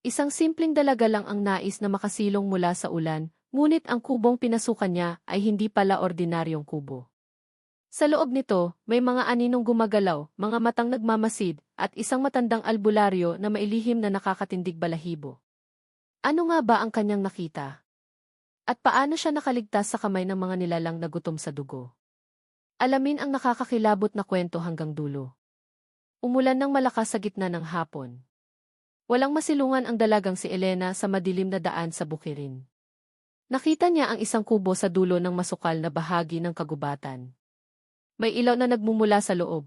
Isang simpleng dalaga lang ang nais na makasilong mula sa ulan, ngunit ang kubong pinasukan niya ay hindi pala ordinaryong kubo. Sa loob nito, may mga aninong gumagalaw, mga matang nagmamasid, at isang matandang albularyo na mailihim na nakakatindig balahibo. Ano nga ba ang kanyang nakita? At paano siya nakaligtas sa kamay ng mga nilalang na gutom sa dugo? Alamin ang nakakakilabot na kwento hanggang dulo. Umulan ng malakas sa gitna ng hapon. Walang masilungan ang dalagang si Elena sa madilim na daan sa bukirin. Nakita niya ang isang kubo sa dulo ng masukal na bahagi ng kagubatan. May ilaw na nagmumula sa loob.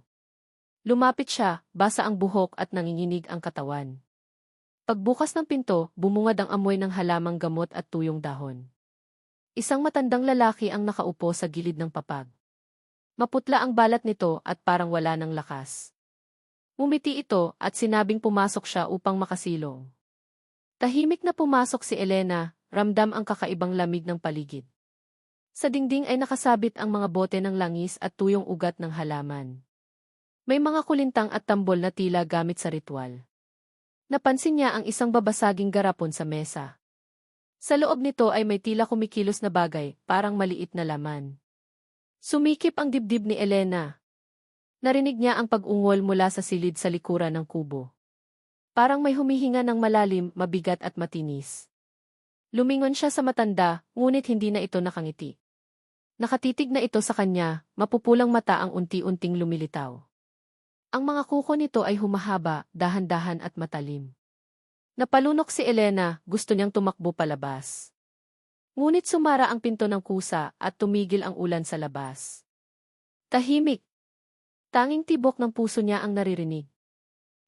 Lumapit siya, basa ang buhok at nanginginig ang katawan. Pagbukas ng pinto, bumungad ang amoy ng halamang gamot at tuyong dahon. Isang matandang lalaki ang nakaupo sa gilid ng papag. Maputla ang balat nito at parang wala ng lakas. Umiti ito at sinabing pumasok siya upang makasilong. Tahimik na pumasok si Elena, ramdam ang kakaibang lamig ng paligid. Sa dingding ay nakasabit ang mga bote ng langis at tuyong ugat ng halaman. May mga kulintang at tambol na tila gamit sa ritual. Napansin niya ang isang babasaging garapon sa mesa. Sa loob nito ay may tila kumikilos na bagay, parang maliit na laman. Sumikip ang dibdib ni Elena, Narinig niya ang pag-ungol mula sa silid sa likuran ng kubo. Parang may humihinga ng malalim, mabigat at matinis. Lumingon siya sa matanda, ngunit hindi na ito nakangiti. Nakatitig na ito sa kanya, mapupulang mata ang unti-unting lumilitaw. Ang mga kuko nito ay humahaba, dahan-dahan at matalim. Napalunok si Elena, gusto niyang tumakbo palabas. Ngunit sumara ang pinto ng kusa at tumigil ang ulan sa labas. Tahimik, Tanging tibok ng puso niya ang naririnig.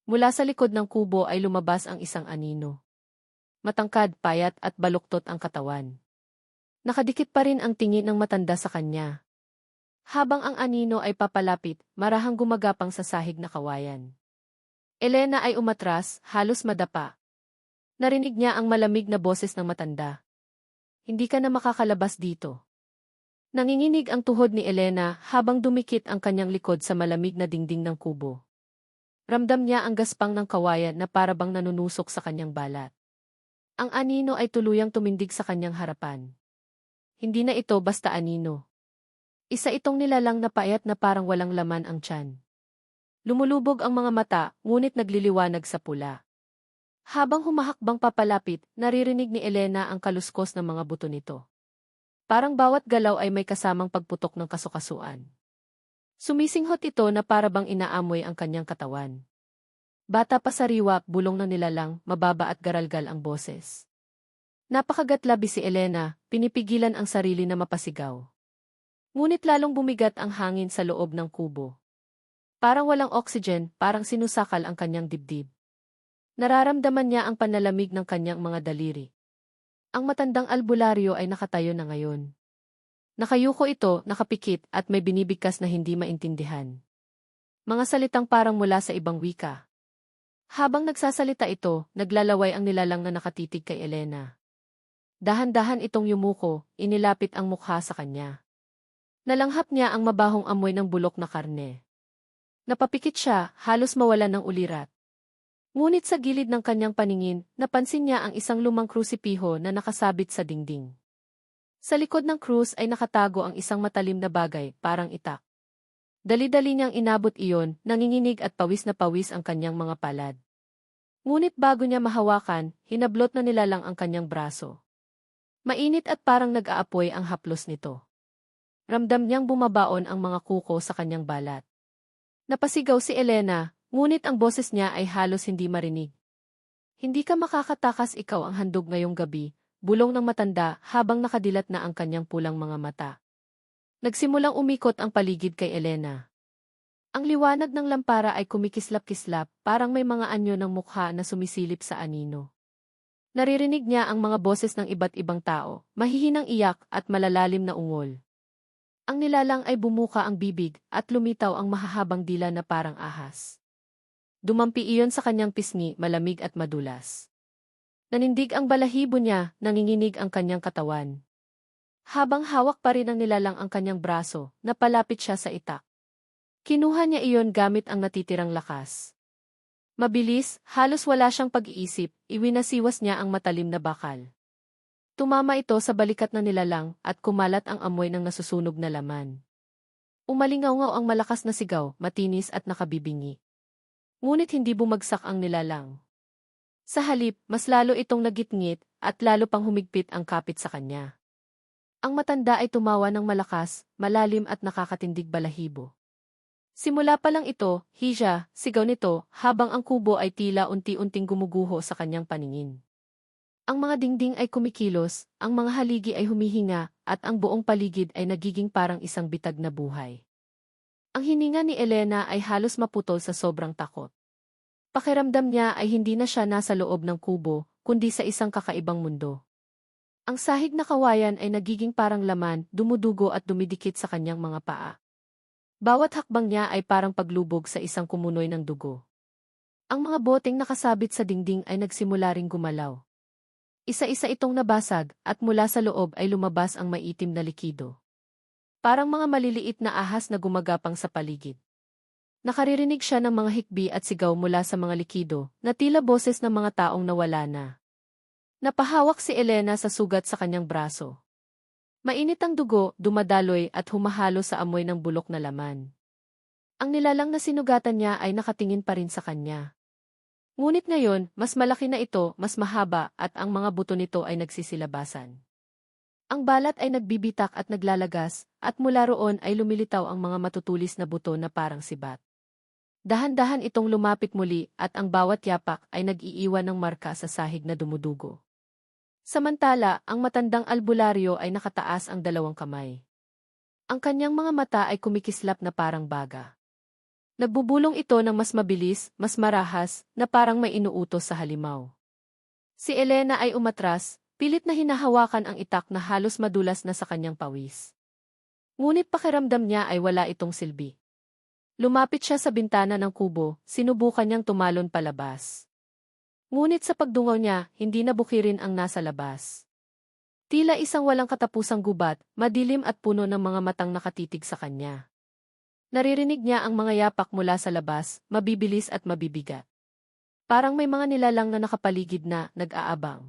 Mula sa likod ng kubo ay lumabas ang isang anino. Matangkad, payat at baluktot ang katawan. Nakadikit pa rin ang tingin ng matanda sa kanya. Habang ang anino ay papalapit, marahang gumagapang sa sahig na kawayan. Elena ay umatras, halos madapa. Narinig niya ang malamig na boses ng matanda. Hindi ka na makakalabas dito. Nanginginig ang tuhod ni Elena habang dumikit ang kanyang likod sa malamig na dingding ng kubo. Ramdam niya ang gaspang ng kawayan na parabang nanunusok sa kanyang balat. Ang anino ay tuluyang tumindig sa kanyang harapan. Hindi na ito basta anino. Isa itong nilalang na payat na parang walang laman ang tiyan. Lumulubog ang mga mata, ngunit nagliliwanag sa pula. Habang humahakbang papalapit, naririnig ni Elena ang kaluskos ng mga buto nito. Parang bawat galaw ay may kasamang pagputok ng kasukasuan. Sumisinghot ito na parabang inaamoy ang kanyang katawan. Bata pa sariwa, bulong na nilalang, mababa at garalgal ang boses. Napakagatlabi si Elena, pinipigilan ang sarili na mapasigaw. Ngunit lalong bumigat ang hangin sa loob ng kubo. Parang walang oxygen, parang sinusakal ang kanyang dibdib. Nararamdaman niya ang panalamig ng kanyang mga daliri. Ang matandang albularyo ay nakatayo na ngayon. Nakayuko ito, nakapikit, at may binibigkas na hindi maintindihan. Mga salitang parang mula sa ibang wika. Habang nagsasalita ito, naglalaway ang nilalang na nakatitig kay Elena. Dahan-dahan itong yumuko, inilapit ang mukha sa kanya. Nalanghap niya ang mabahong amoy ng bulok na karne. Napapikit siya, halos mawalan ng ulirat. Ngunit sa gilid ng kanyang paningin, napansin niya ang isang lumang krusipiho na nakasabit sa dingding. Sa likod ng krus ay nakatago ang isang matalim na bagay, parang itak. Dali-dali niyang inabot iyon, nanginginig at pawis na pawis ang kanyang mga palad. Ngunit bago niya mahawakan, hinablot na nilalang ang kanyang braso. Mainit at parang nag-aapoy ang haplos nito. Ramdam niyang bumabaon ang mga kuko sa kanyang balat. Napasigaw si Elena, Ngunit ang boses niya ay halos hindi marinig. Hindi ka makakatakas ikaw ang handog ngayong gabi, bulong ng matanda habang nakadilat na ang kanyang pulang mga mata. Nagsimulang umikot ang paligid kay Elena. Ang liwanag ng lampara ay kumikislap-kislap, parang may mga anyo ng mukha na sumisilip sa anino. Naririnig niya ang mga boses ng iba't ibang tao, mahihinang iyak at malalalim na ungol. Ang nilalang ay bumuka ang bibig at lumitaw ang mahahabang dila na parang ahas. Dumampi iyon sa kanyang pisngi, malamig at madulas. Nanindig ang balahibo niya, nanginginig ang kanyang katawan. Habang hawak pa rin ang nilalang ang kanyang braso, napalapit siya sa itak. Kinuha niya iyon gamit ang natitirang lakas. Mabilis, halos wala siyang pag-iisip, iwinasiwas niya ang matalim na bakal. Tumama ito sa balikat na nilalang at kumalat ang amoy ng nasusunog na laman. Umalingaw ang malakas na sigaw, matinis at nakabibingi. Ngunit hindi bumagsak ang nilalang. Sa halip, mas lalo itong nagitngit at lalo pang humigpit ang kapit sa kanya. Ang matanda ay tumawa ng malakas, malalim at nakakatindig balahibo. Simula pa lang ito, Hija, sigaw nito, habang ang kubo ay tila unti-unting gumuguho sa kanyang paningin. Ang mga dingding ay kumikilos, ang mga haligi ay humihinga, at ang buong paligid ay nagiging parang isang bitag na buhay. Ang hininga ni Elena ay halos maputol sa sobrang takot. Pakiramdam niya ay hindi na siya nasa loob ng kubo, kundi sa isang kakaibang mundo. Ang sahig na kawayan ay nagiging parang laman, dumudugo at dumidikit sa kanyang mga paa. Bawat hakbang niya ay parang paglubog sa isang kumunoy ng dugo. Ang mga boteng nakasabit sa dingding ay nagsimula ring gumalaw. Isa-isa itong nabasag at mula sa loob ay lumabas ang maitim na likido. Parang mga maliliit na ahas na gumagapang sa paligid. Nakaririnig siya ng mga hikbi at sigaw mula sa mga likido na tila boses ng mga taong nawala na. Napahawak si Elena sa sugat sa kanyang braso. Mainit ang dugo, dumadaloy at humahalo sa amoy ng bulok na laman. Ang nilalang na sinugatan niya ay nakatingin pa rin sa kanya. Ngunit ngayon, mas malaki na ito, mas mahaba, at ang mga buto nito ay nagsisilabasan. Ang balat ay nagbibitak at naglalagas, at mula roon ay lumilitaw ang mga matutulis na buto na parang sibat. Dahan-dahan itong lumapit muli at ang bawat yapak ay nag-iiwan ng marka sa sahig na dumudugo. Samantala, ang matandang albularyo ay nakataas ang dalawang kamay. Ang kanyang mga mata ay kumikislap na parang baga. Nagbubulong ito ng mas mabilis, mas marahas, na parang may inuutos sa halimaw. Si Elena ay umatras, pilit na hinahawakan ang itak na halos madulas na sa kanyang pawis. Ngunit pakiramdam niya ay wala itong silbi. Lumapit siya sa bintana ng kubo, sinubukan niyang tumalon palabas. Ngunit sa pagdungaw niya, hindi nabukirin ang nasa labas. Tila isang walang katapusang gubat, madilim at puno ng mga matang nakatitig sa kanya. Naririnig niya ang mga yapak mula sa labas, mabibilis at mabibigat. Parang may mga nilalang na nakapaligid na, nag-aabang.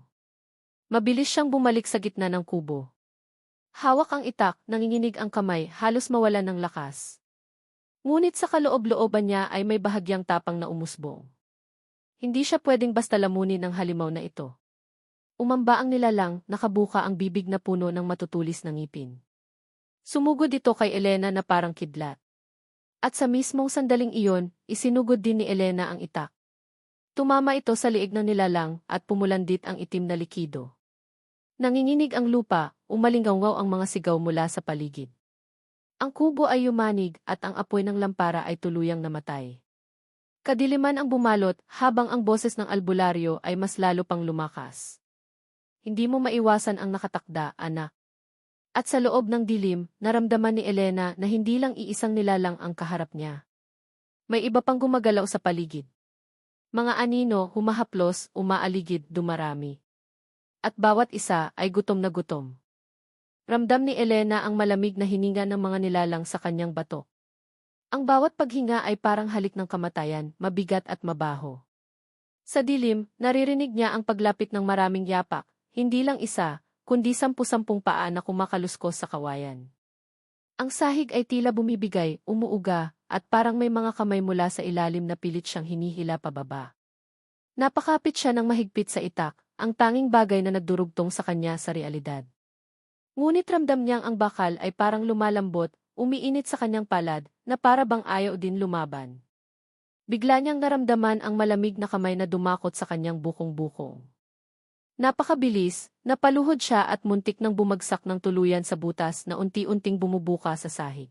Mabilis siyang bumalik sa gitna ng kubo. Hawak ang itak, nanginginig ang kamay, halos mawala ng lakas. Ngunit sa kaloob-looban niya ay may bahagyang tapang na umusbong. Hindi siya pwedeng basta lamunin ng halimaw na ito. Umamba ang nilalang, nakabuka ang bibig na puno ng matutulis na ngipin. Sumugod ito kay Elena na parang kidlat. At sa mismong sandaling iyon, isinugod din ni Elena ang itak. Tumama ito sa liig ng nilalang at pumulandit ang itim na likido. Nanginginig ang lupa, umalingaw ang mga sigaw mula sa paligid. Ang kubo ay yumanig at ang apoy ng lampara ay tuluyang namatay. Kadiliman ang bumalot habang ang boses ng albularyo ay mas lalo pang lumakas. Hindi mo maiwasan ang nakatakda, anak. At sa loob ng dilim, naramdaman ni Elena na hindi lang iisang nilalang ang kaharap niya. May iba pang gumagalaw sa paligid. Mga anino, humahaplos, umaaligid, dumarami. At bawat isa ay gutom na gutom. Ramdam ni Elena ang malamig na hininga ng mga nilalang sa kanyang batok. Ang bawat paghinga ay parang halik ng kamatayan, mabigat at mabaho. Sa dilim, naririnig niya ang paglapit ng maraming yapak, hindi lang isa, kundi sampu-sampung paa na kumakaluskos sa kawayan. Ang sahig ay tila bumibigay, umuuga, at parang may mga kamay mula sa ilalim na pilit siyang hinihila pababa. Napakapit siya ng mahigpit sa itak, ang tanging bagay na nagdurugtong sa kanya sa realidad. Ngunit ramdam niyang ang bakal ay parang lumalambot, umiinit sa kanyang palad, na para bang ayaw din lumaban. Bigla niyang naramdaman ang malamig na kamay na dumakot sa kanyang bukong-bukong. Napakabilis, napaluhod siya at muntik nang bumagsak ng tuluyan sa butas na unti-unting bumubuka sa sahig.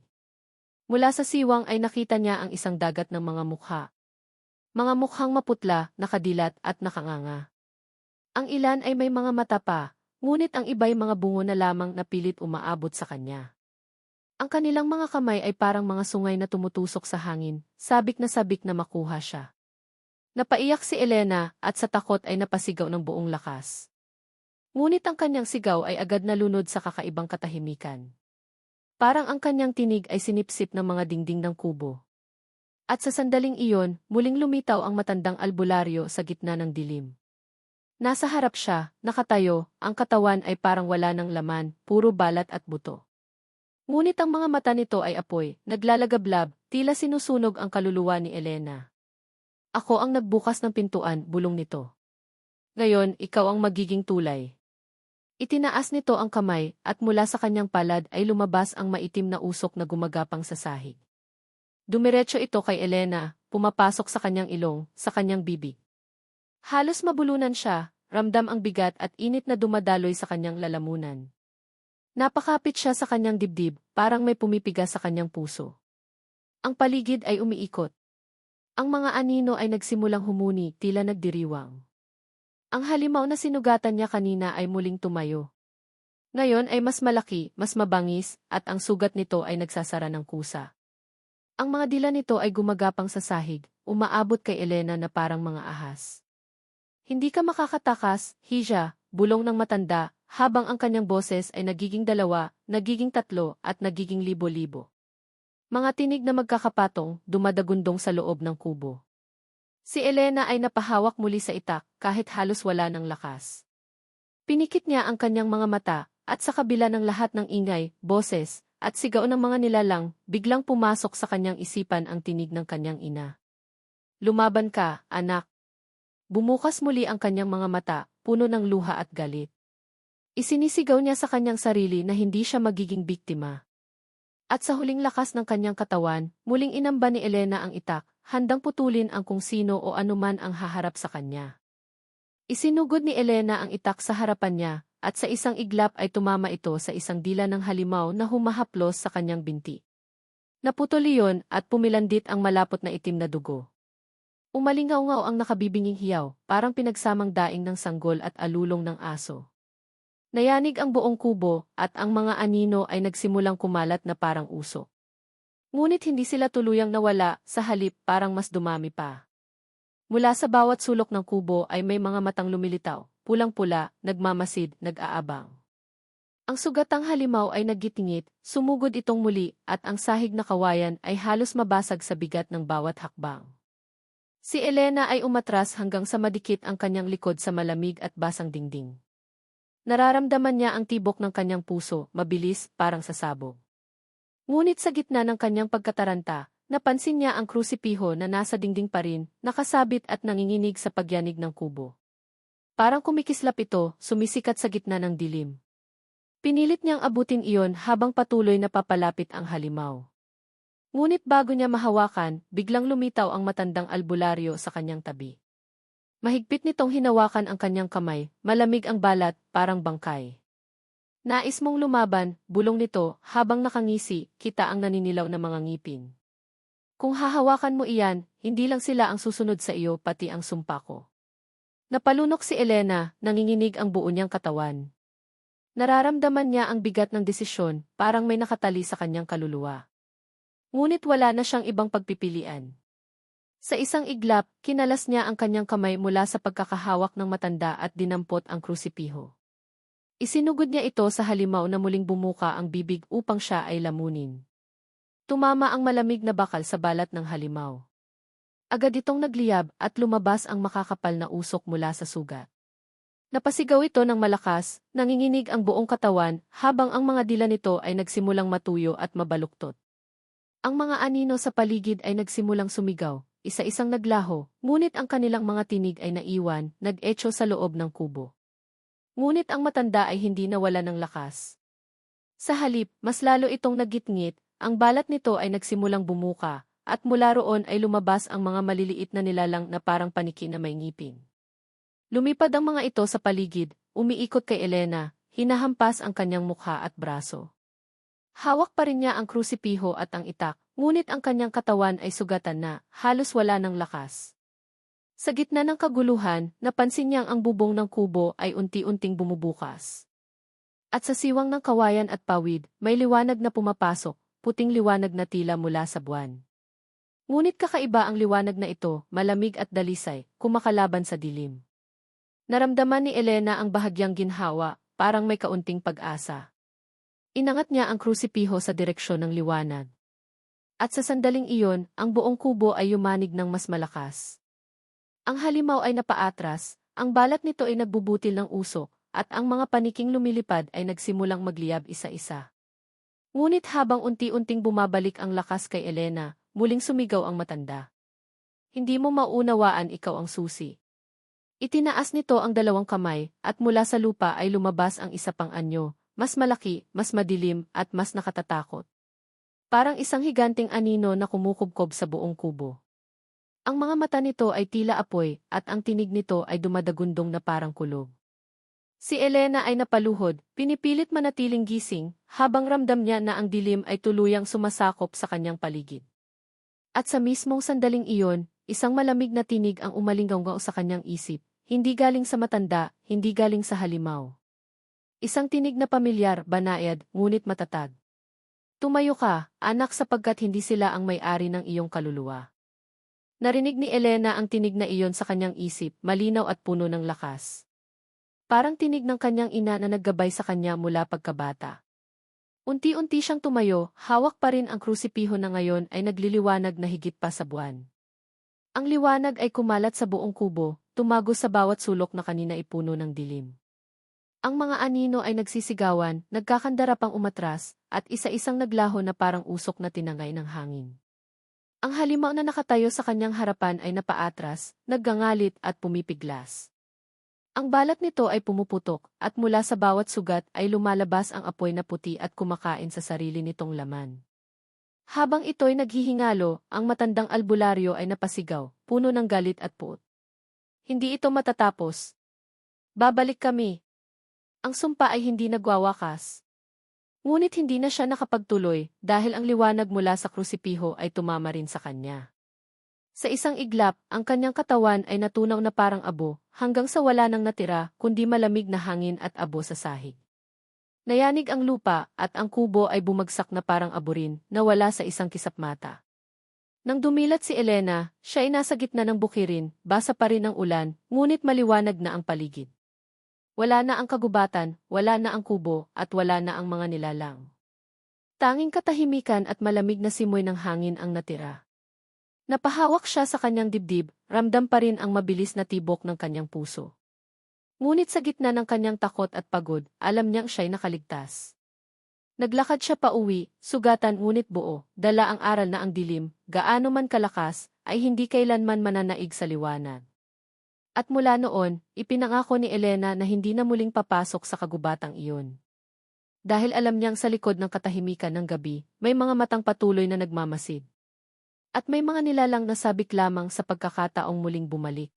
Mula sa siwang ay nakita niya ang isang dagat ng mga mukha. Mga mukhang maputla, nakadilat at nakanganga. Ang ilan ay may mga mata pa, ngunit ang iba'y mga bungo na lamang na pilit umaabot sa kanya. Ang kanilang mga kamay ay parang mga sungay na tumutusok sa hangin, sabik na sabik na makuha siya. Napaiyak si Elena at sa takot ay napasigaw ng buong lakas. Ngunit ang kanyang sigaw ay agad nalunod sa kakaibang katahimikan. Parang ang kanyang tinig ay sinipsip ng mga dingding ng kubo. At sa sandaling iyon, muling lumitaw ang matandang albularyo sa gitna ng dilim. Nasa harap siya, nakatayo, ang katawan ay parang wala ng laman, puro balat at buto. Ngunit ang mga mata nito ay apoy, naglalagablab, tila sinusunog ang kaluluwa ni Elena. Ako ang nagbukas ng pintuan, bulong nito. Ngayon, ikaw ang magiging tulay. Itinaas nito ang kamay, at mula sa kanyang palad ay lumabas ang maitim na usok na gumagapang sa sahig. Dumiretso ito kay Elena, pumapasok sa kanyang ilong, sa kanyang bibig. Halos mabulunan siya, ramdam ang bigat at init na dumadaloy sa kanyang lalamunan. Napakapit siya sa kanyang dibdib, parang may pumipigas sa kanyang puso. Ang paligid ay umiikot. Ang mga anino ay nagsimulang humuni, tila nagdiriwang. Ang halimaw na sinugatan niya kanina ay muling tumayo. Ngayon ay mas malaki, mas mabangis, at ang sugat nito ay nagsasara ng kusa. Ang mga dila nito ay gumagapang sa sahig, umaabot kay Elena na parang mga ahas. Hindi ka makakatakas, Hija, bulong ng matanda, habang ang kanyang boses ay nagiging dalawa, nagiging tatlo, at nagiging libo-libo. Mga tinig na magkakapatong, dumadagundong sa loob ng kubo. Si Elena ay napahawak muli sa itak, kahit halos wala ng lakas. Pinikit niya ang kanyang mga mata, at sa kabila ng lahat ng ingay, boses, at sigaw ng mga nilalang, biglang pumasok sa kanyang isipan ang tinig ng kanyang ina. Lumaban ka, anak. Bumukas muli ang kanyang mga mata, puno ng luha at galit. Isinisigaw niya sa kanyang sarili na hindi siya magiging biktima. At sa huling lakas ng kanyang katawan, muling inamba ni Elena ang itak, handang putulin ang kung sino o anuman ang haharap sa kanya. Isinugod ni Elena ang itak sa harapan niya, at sa isang iglap ay tumama ito sa isang dila ng halimaw na humahaplos sa kanyang binti. Naputol iyon at pumilandit ang malapot na itim na dugo. Umalingaw-ngaw ang nakabibinging hiyaw, parang pinagsamang daing ng sanggol at alulong ng aso. Nayanig ang buong kubo at ang mga anino ay nagsimulang kumalat na parang uso. Ngunit hindi sila tuluyang nawala, sa halip parang mas dumami pa. Mula sa bawat sulok ng kubo ay may mga matang lumilitaw, pulang-pula, nagmamasid, nag-aabang. Ang sugatang halimaw ay naggitingit, sumugod itong muli, at ang sahig na kawayan ay halos mabasag sa bigat ng bawat hakbang. Si Elena ay umatras hanggang sa madikit ang kanyang likod sa malamig at basang dingding. Nararamdaman niya ang tibok ng kanyang puso, mabilis, parang sasabog. Ngunit sa gitna ng kanyang pagkataranta, napansin niya ang krusipiho na nasa dingding pa rin, nakasabit at nanginginig sa pagyanig ng kubo. Parang kumikislap ito, sumisikat sa gitna ng dilim. Pinilit niyang abutin iyon habang patuloy na papalapit ang halimaw. Ngunit bago niya mahawakan, biglang lumitaw ang matandang albularyo sa kanyang tabi. Mahigpit nitong hinawakan ang kanyang kamay, malamig ang balat, parang bangkay. Nais mong lumaban, bulong nito, habang nakangisi, kita ang naninilaw na mga ngipin. Kung hahawakan mo iyan, hindi lang sila ang susunod sa iyo pati ang sumpa ko. Napalunok si Elena, nanginginig ang buo niyang katawan. Nararamdaman niya ang bigat ng desisyon, parang may nakatali sa kanyang kaluluwa. Ngunit wala na siyang ibang pagpipilian. Sa isang iglap, kinalas niya ang kanyang kamay mula sa pagkakahawak ng matanda at dinampot ang krusipiho. Isinugod niya ito sa halimaw na muling bumuka ang bibig upang siya ay lamunin. Tumama ang malamig na bakal sa balat ng halimaw. Agad itong nagliyab at lumabas ang makakapal na usok mula sa sugat. Napasigaw ito ng malakas, nanginginig ang buong katawan habang ang mga dila nito ay nagsimulang matuyo at mabaluktot. Ang mga anino sa paligid ay nagsimulang sumigaw, isa-isang naglaho, ngunit ang kanilang mga tinig ay naiwan, nag-echo sa loob ng kubo. Ngunit ang matanda ay hindi nawala ng lakas. Sa halip, mas lalo itong nagitngit, ang balat nito ay nagsimulang bumuka, at mula roon ay lumabas ang mga maliliit na nilalang na parang paniki na may ngipin. Lumipad ang mga ito sa paligid, umiikot kay Elena, hinahampas ang kanyang mukha at braso. Hawak pa rin niya ang krusipiho at ang itak, ngunit ang kanyang katawan ay sugatan na, halos wala ng lakas. Sa gitna ng kaguluhan, napansin niyang ang bubong ng kubo ay unti-unting bumubukas. At sa siwang ng kawayan at pawid, may liwanag na pumapasok, puting liwanag na tila mula sa buwan. Ngunit kakaiba ang liwanag na ito, malamig at dalisay, kumakalaban sa dilim. Naramdaman ni Elena ang bahagyang ginhawa, parang may kaunting pag-asa. Inangat niya ang krusipiho sa direksyon ng liwanag. At sa sandaling iyon, ang buong kubo ay yumanig ng mas malakas. Ang halimaw ay napaatras, ang balat nito ay nagbubutil ng usok, at ang mga paniking lumilipad ay nagsimulang magliyab isa-isa. Ngunit habang unti-unting bumabalik ang lakas kay Elena, muling sumigaw ang matanda. Hindi mo maunawaan ikaw ang susi. Itinaas nito ang dalawang kamay, at mula sa lupa ay lumabas ang isa pang anyo, mas malaki, mas madilim, at mas nakatatakot. Parang isang higanting anino na kumukubkob sa buong kubo. Ang mga mata nito ay tila apoy, at ang tinig nito ay dumadagundong na parang kulog. Si Elena ay napaluhod, pinipilit manatiling gising, habang ramdam niya na ang dilim ay tuluyang sumasakop sa kanyang paligid. At sa mismong sandaling iyon, isang malamig na tinig ang umalinggaw sa kanyang isip, hindi galing sa matanda, hindi galing sa halimaw. Isang tinig na pamilyar, banayad, ngunit matatag. Tumayo ka, anak sapagkat hindi sila ang may-ari ng iyong kaluluwa. Narinig ni Elena ang tinig na iyon sa kanyang isip, malinaw at puno ng lakas. Parang tinig ng kanyang ina na naggabay sa kanya mula pagkabata. Unti-unti siyang tumayo, hawak pa rin ang krusipiho na ngayon ay nagliliwanag na higit pa sa buwan. Ang liwanag ay kumalat sa buong kubo, tumago sa bawat sulok na kanina ipuno ng dilim. Ang mga anino ay nagsisigawan, nagkakandara pang umatras, at isa-isang naglaho na parang usok na tinangay ng hangin. Ang halimaw na nakatayo sa kanyang harapan ay napaatras, naggangalit at pumipiglas. Ang balat nito ay pumuputok, at mula sa bawat sugat ay lumalabas ang apoy na puti at kumakain sa sarili nitong laman. Habang ito'y naghihingalo, ang matandang albularyo ay napasigaw, puno ng galit at puot. Hindi ito matatapos. Babalik kami, ang sumpa ay hindi nagwawakas. Ngunit hindi na siya nakapagtuloy dahil ang liwanag mula sa krusipiho ay tumama rin sa kanya. Sa isang iglap, ang kanyang katawan ay natunaw na parang abo, hanggang sa wala nang natira kundi malamig na hangin at abo sa sahig. Nayanig ang lupa at ang kubo ay bumagsak na parang abo rin, na wala sa isang kisap mata. Nang dumilat si Elena, siya ay nasa gitna ng bukirin, basa pa rin ang ulan, ngunit maliwanag na ang paligid. Wala na ang kagubatan, wala na ang kubo, at wala na ang mga nilalang. Tanging katahimikan at malamig na simoy ng hangin ang natira. Napahawak siya sa kanyang dibdib, ramdam pa rin ang mabilis na tibok ng kanyang puso. Ngunit sa gitna ng kanyang takot at pagod, alam niyang siya'y nakaligtas. Naglakad siya pa uwi, sugatan ngunit buo, dala ang aral na ang dilim, gaano man kalakas, ay hindi kailanman mananaig sa liwanag. At mula noon, ipinangako ni Elena na hindi na muling papasok sa kagubatang iyon. Dahil alam niyang sa likod ng katahimikan ng gabi, may mga matang patuloy na nagmamasid. At may mga nilalang na sabik lamang sa pagkakataong muling bumalik.